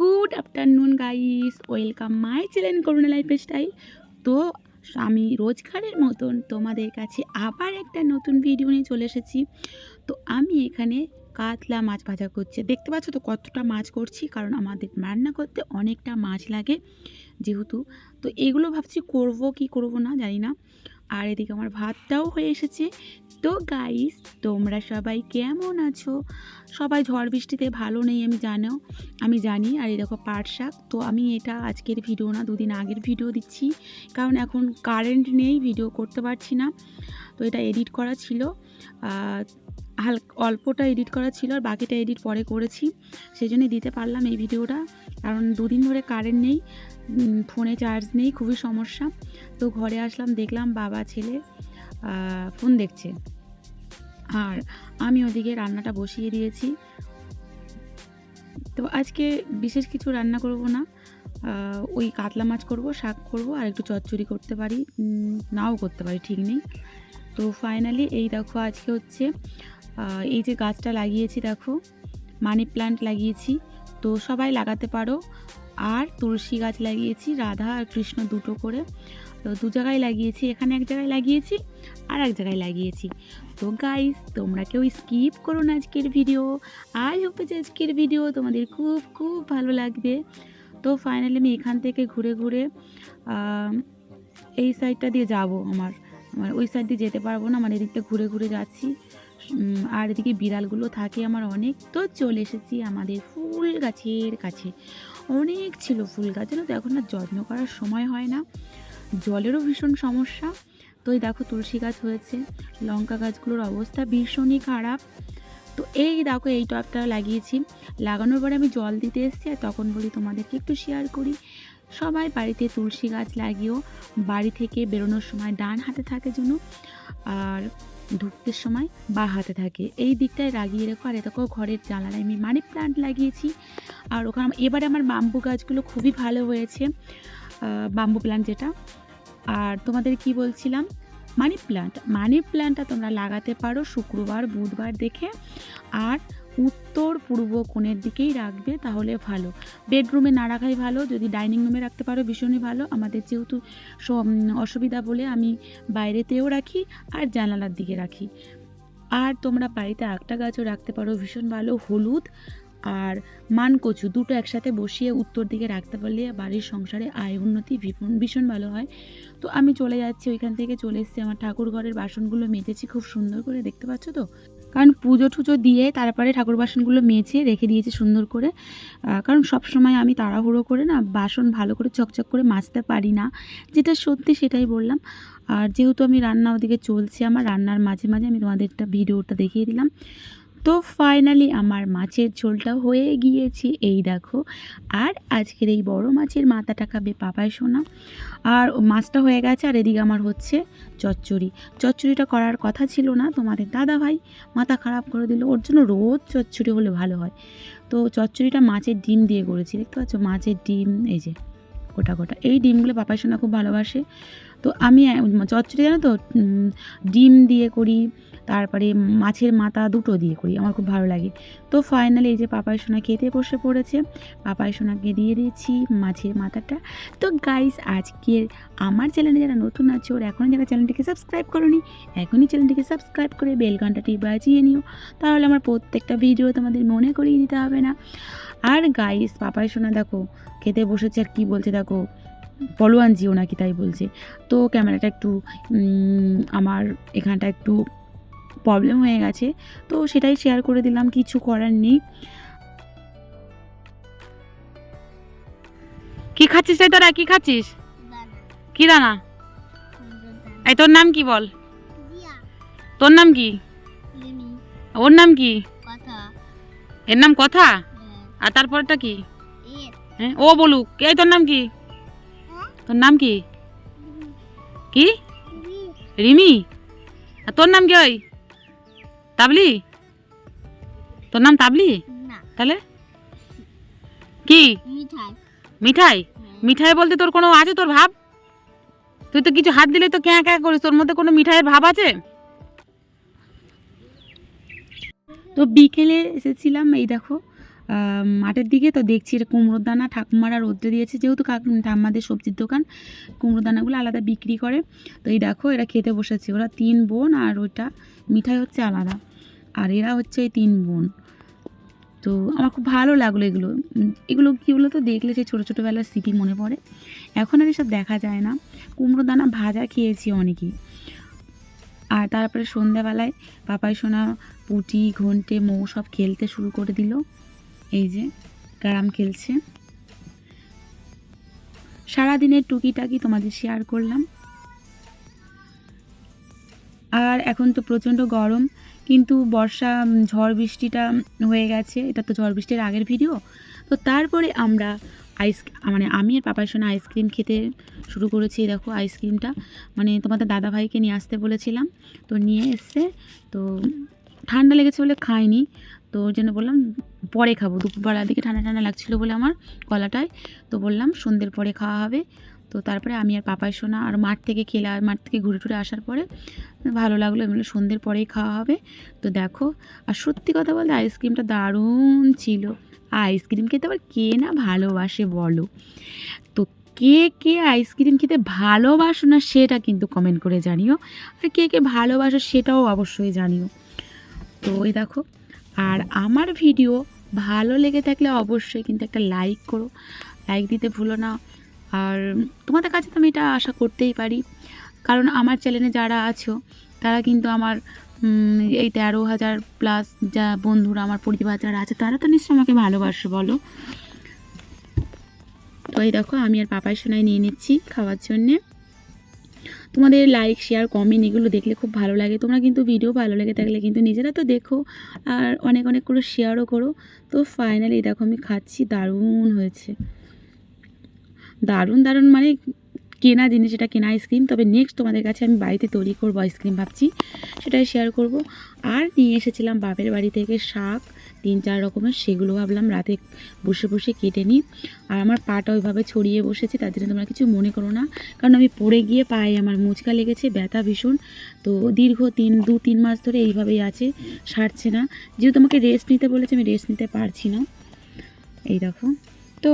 Good afternoon guys, welcome my channel corona life style তো আমি রোজগারের মতন তোমাদের কাছে আবার একটা নতুন ভিডিও নিয়ে চলে এসেছি। তো আমি এখানে কাতলা মাছ ভাজা করছি। দেখতে পাচ্ছ তো কতটা মাছ করছি, কারণ আমাদের রান্না করতে অনেকটা মাছ লাগে যেহেতু। তো এগুলো ভাবছি করব কি করব না জানি না। আর এদিকে আমার ভাতটাও হয়ে এসেছে। তো গাইস তোমরা সবাই কেমন আছো? সবাই ঝড় বৃষ্টিতে ভালো নেই, আমি জানো, আমি জানি। আর এই দেখো পাট শাক, তো আমি এটা আজকের ভিডিও না, দুদিন আগের ভিডিও দিচ্ছি। কারণ এখন কারেন্ট নেই ভিডিও করতে পারছি না। তো এটা এডিট করা ছিল। হালকা অল্পটা এডিট করা ছিল আর বাকিটা এডিট পরে করেছি। সেই জন্যই দিতে পারলাম এই ভিডিওটা কারণ দুদিন ধরে কারেন্ট নেই ফোনে চার্জ নেই, খুবই সমস্যা। তো ঘরে আসলাম, দেখলাম বাবা, ছেলে ফোন দেখছে। আর আমি ওদিকে রান্নাটা বসিয়ে দিয়েছি। তো আজকে বিশেষ কিছু রান্না করব না। ওই কাতলা মাছ করব, শাক করব, আর একটু চচ্চড়ি করতে পারি। নাও করতে পারি, ঠিক নেই। তো ফাইনালি এই দেখো আজকে হচ্ছে এই যে গাছটা লাগিয়েছি দেখো মানি প্ল্যান্ট লাগিয়েছি। তো সবাই লাগাতে পারো। আর তুলসী গাছ লাগিয়েছি, রাধা আর কৃষ্ণ দুটো করে। তো দু জায়গায় লাগিয়েছি, এখানে এক জায়গায় লাগিয়েছি আর এক জায়গায় লাগিয়েছি। তো গাইস তোমরা কেউ স্কিপ করো না আজকের ভিডিও আই হোপ যে আজকের ভিডিও তোমাদের খুব খুব ভালো লাগবে। তো ফাইনালি আমি এখান থেকে ঘুরে ঘুরে এই সাইডটা দিয়ে যাব আমার। আমার ওই সাইড দিয়ে যেতে পারব না মানে এদিকটা ঘুরে ঘুরে যাচ্ছি। আর এদিকে বিড়ালগুলো থাকে আমার অনেক। তো চলে এসেছি আমাদের ফুল গাছের কাছে। অনেক ছিল ফুল গাছ, জানো তো? এখন না যত্ন করার সময় হয় না। জলেরও ভীষণ সমস্যা। তো এই দেখো তুলসী গাছ হয়েছে। লঙ্কা গাছগুলোর অবস্থা ভীষণই খারাপ। তো এই দেখো এই টবটা লাগিয়েছি। লাগানোর পরে আমি জল দিতে এসেছি আর তখন বলি তোমাদেরকে একটু শেয়ার করি। সবাই বাড়িতে তুলসী গাছ লাগিয়েও বাড়ি থেকে বেরোনোর সময় ডান হাতে থাকে যেন আর ঢুকতে সময় বা হাতে থাকে। এই দিকটায় লাগিয়ে রেখো আর এটাকেও ঘরের জানালায় আমি মানি প্লান্ট লাগিয়েছি। আর ওখানে এবারে আমার বাম্বু গাছগুলো খুবই ভালো হয়েছে বাম্বু প্লান্ট যেটা। আর তোমাদের কি বলছিলাম? মানি প্লান্ট, মানি প্ল্যান্টটা তোমরা লাগাতে পারো শুক্রবার, বুধবার দেখে। আর উত্তর পূর্ব কোণের দিকেই রাখবে, তাহলে ভালো। বেডরুমে না রাখাই ভালো, যদি ডাইনিং রুমে রাখতে পারো ভীষণই ভালো। আমাদের যেহেতু অসুবিধা বলে আমি বাইরেতেও রাখি আর জানালার দিকে রাখি। আর তোমরা বাড়িতে একটা গাছও রাখতে পারো, ভীষণ ভালো। হলুদ আর মানকচু দুটো একসাথে বসিয়ে উত্তর দিকে রাখতে পারলে বাড়ির সংসারে আয় উন্নতি ভীষণ ভালো হয়। তো আমি চলে যাচ্ছি, ওইখান থেকে চলে এসেছি। আমার ঠাকুর ঘরের বাসনগুলো মেজেছি, খুব সুন্দর করে, দেখতে পাচ্ছ তো? কারণ পুজো টুজো দিয়ে তারপরে ঠাকুর বাসনগুলো মেছে রেখে দিয়েছে সুন্দর করে। কারণ সব সময় আমি তাড়াহুড়ো করে না বাসন ভালো করে চকচক করে মাজতে পারি না। যেটা সত্যি সেটাই বললাম। আর যেহেতু আমি রান্না ওদিকে চলছে, আমার রান্নার মাঝে মাঝে আমি তোমাদের একটা ভিডিওটা দেখিয়ে দিলাম। তো ফাইনালি আমার মাছের ঝোলটা হয়ে গিয়েছে। এই দেখো, আর আজকের এই বড় মাছের মাথাটা খাবে পাপায় সোনা। আর মাছটা হয়ে গেছে, আর এদিকে আমার হচ্ছে চচ্চড়ি। চচ্চড়িটা করার কথা ছিল না, তোমাদের দাদা ভাই মাথা খারাপ করে দিল। ওর জন্য রোজ চচ্চড়ি হলে ভালো হয়। তো চচ্চড়িটা মাছের ডিম দিয়ে করেছি। দেখতে পাচ্ছ, মাছের ডিম, এই যে গোটা গোটা। এই ডিমগুলো পাপাই সোনা খুব ভালোবাসে। তো আমি, চচ্চড়ি জানো তো? ডিম দিয়ে করি, তারপরে মাছের মাথা দুটো দিয়ে করি, আমার খুব ভালো লাগে। তো ফাইনালি এই যে পাপাই সোনা খেতে বসে পড়েছে পাপাই সোনাকে দিয়ে দিয়েছি মাছের মাথাটা। তো গাইস আজকের আমার চ্যানেলে যারা নতুন আছে ওর এখনও যারা চ্যানেলটিকে সাবস্ক্রাইব করনি, এখনই চ্যানেলটিকে সাবস্ক্রাইব করে বেল ঘন্টাটি বাজিয়ে নিও। তাহলে আমার প্রত্যেকটা ভিডিও তোমাদের মনে করিয়ে দিতে হবে না। আর গাইস পাপাই সোনা দেখো খেতে বসেছে আর কি বলছে দেখো পলোয়ান জিও নাকি তাই বলছে। তো ক্যামেরাটা একটু আমার এখানটা একটু প্রবলেম হয়ে গেছে। তো সেটাই শেয়ার করে দিলাম কিছু করার নেই। কি খাচ্ছিস রে তোরা? কি খাচ্ছিস? কি দানা? এই তোর নাম কি বল? তোর নাম কি? ওর নাম কি? এর নাম কথা? আর তারপরটা কি? হ্যাঁ? ও বলুক। এই তোর নাম কি? তোর নাম কি? কি? রিমি। আর তোর নাম কি ওই? তাবলি? তোর নাম তাবলি? তাহলে? কি? মিঠাই। মিঠাই? বলতে তোর কোনো আছে তোর ভাব? তুই তো কিছু হাত দিলে তো ক্যাঁ ক্যাঁ করিস। তোর মধ্যে কোনো মিঠাইয়ের ভাব আছে? তো বিকেলে এসেছিলাম এই দেখো মাঠের দিকে তো দেখছি এটা কুমড়োর দানা ঠাকুমারা রোদ্রে দিয়েছে, যেহেতু ঠাম্মাদের সবজির দোকান কুমড়ো দানাগুলো আলাদা বিক্রি করে। তো এই দেখো, এরা খেতে বসেছে। ওরা তিন বোন আর ওইটা মিঠাই হচ্ছে আলাদা। আর এরা হচ্ছে এই তিন বোন। তো আমার খুব ভালো লাগল এগুলো। এগুলো কীগুলো তো দেখলে সেই ছোটো ছোটোবেলার স্মৃতি মনে পড়ে। এখন আর এসব দেখা যায় না। কুমড়ো দানা ভাজা খেয়েছি অনেকেই আর তারপরে সন্ধ্যাবেলায় পাপাই সোনা, পুটি, ঘন্টে, মৌ সব খেলতে শুরু করে দিল। এই যে ক্যারাম খেলছে। সারাদিনের টুকিটাকি তোমাদের শেয়ার করলাম। আর এখন তো প্রচণ্ড গরম, কিন্তু বর্ষা ঝড় বৃষ্টিটা হয়ে গেছে। এটা তো ঝড় বৃষ্টির আগের ভিডিও তো তারপরে আমরা আইস মানে আমি আর পাপার সঙ্গে আইসক্রিম খেতে শুরু করেছি। দেখো আইসক্রিমটা মানে তোমাদের দাদাভাইকে নিয়ে আসতে বলেছিলাম। তো নিয়ে এসছে তো ঠান্ডা লেগেছে বলে খাইনি। তো ওর জন্য বললাম, পরে খাব। দুপুরবেলার দিকে ঠান্ডা ঠান্ডা লাগছিল বলে আমার গলাটায়। তো বললাম, সন্ধ্যের পরে খাওয়া হবে। তো তারপরে আমি আর পাপাই শোনা আর মাঠ থেকে খেলে আর মাঠ থেকে ঘুরে টুরে আসার পরে ভালো লাগল। এমনি সন্ধ্যের পরেই খাওয়া হবে। তো দেখো, আর সত্যি কথা বলতে আইসক্রিমটা দারুণ ছিল। আইসক্রিম খেতে আবার কে না ভালোবাসে বলো? তো কে কে আইসক্রিম খেতে ভালোবাসো না সেটা কিন্তু কমেন্ট করে জানিও। আর কে কে ভালোবাসো সেটাও অবশ্যই জানিও। তো ওই দেখো, আর আমার ভিডিও ভালো লেগে থাকলে অবশ্যই কিন্তু একটা লাইক করো। লাইক দিতে ভুলো না। আর তোমাদের কাছে তো আমি এটা আশা করতেই পারি। কারণ আমার চ্যানেলে যারা আছো, তারা কিন্তু আমার এই তেরো হাজার প্লাস যা বন্ধুরা, আমার পরিবার যারা আছে, তারা তো নিশ্চয়ই আমাকে ভালোবাসে, বলো। তো এই দেখো, আমি আর পাপাই সোনাই নিয়ে নিচ্ছি খাওয়ার জন্যে। তোমাদের লাইক শেয়ার কমেন্ট এগুলো দেখলে খুব ভালো লাগে। তোমরা কিন্তু ভিডিও ভালো লেগে থাকলে কিন্তু নিজেরা তো দেখো। আর অনেক অনেক করে শেয়ারও করো। তো ফাইনালি দেখো আমি খাচ্ছি, দারুণ হয়েছে। দারুণ দারুণ মানে কেনা জিনিস, এটা কেনা আইসক্রিম তবে নেক্সট তোমাদের কাছে আমি বাড়িতে তৈরি করব আইসক্রিম ভাবছি, সেটাই শেয়ার করব। আর নিয়ে এসেছিলাম বাপের বাড়ি থেকে শাক, তিন চার রকমের, সেগুলো ভাবলাম রাতে বসে বসে কেটে নিই। আর আমার পাটা ওইভাবে ছড়িয়ে বসেছে, তার জন্য তোমরা কিছু মনে করো না, কারণ আমি পড়ে গিয়ে পায়ে আমার মুচকা লেগেছে, ব্যথা ভীষণ। তো দীর্ঘ তিন, দু, তিন মাস ধরে এইভাবেই আছে, সারছে না। যেহেতু আমাকে রেস্ট নিতে বলেছে, আমি রেস্ট নিতে পারছি না। এই দেখো। তো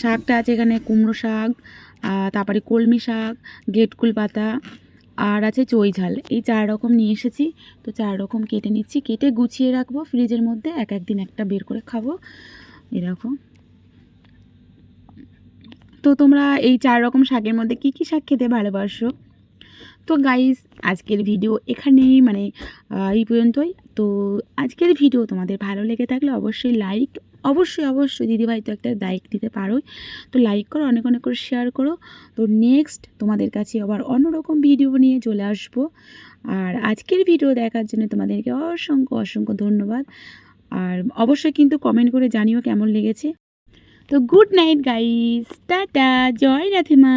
শাকটা আছে এখানে, কুমড়ো শাক তারপরে কলমি শাক গেটকুল পাতা, আর আছে চই ঝাল। এই চার রকম নিয়ে এসেছি। তো চার রকম কেটে নিচ্ছি। কেটে গুছিয়ে রাখব ফ্রিজের মধ্যে। এক একদিন একটা বের করে খাব। এরকম তো তোমরা এই চার রকম শাকের মধ্যে কি কি শাক খেতে ভালোবাসো? তো গাইস আজকের ভিডিও এখানেই। মানে এই পর্যন্তই। তো আজকের ভিডিও তোমাদের ভালো লেগে থাকলে অবশ্যই লাইক অবশ্যই অবশ্যই। দিদিভাই তো একটা লাইক দিতে পারোই। তো লাইক করো, অনেক অনেক করে শেয়ার করো। তো নেক্সট তোমাদের কাছে আবার অন্যরকম ভিডিও নিয়ে চলে আসব। আর আজকের ভিডিও দেখার জন্য তোমাদেরকে অসংখ্য অসংখ্য ধন্যবাদ। আর অবশ্যই কিন্তু কমেন্ট করে জানিও কেমন লেগেছে। তো গুড নাইট গাইস টাটা। জয় রাধেমা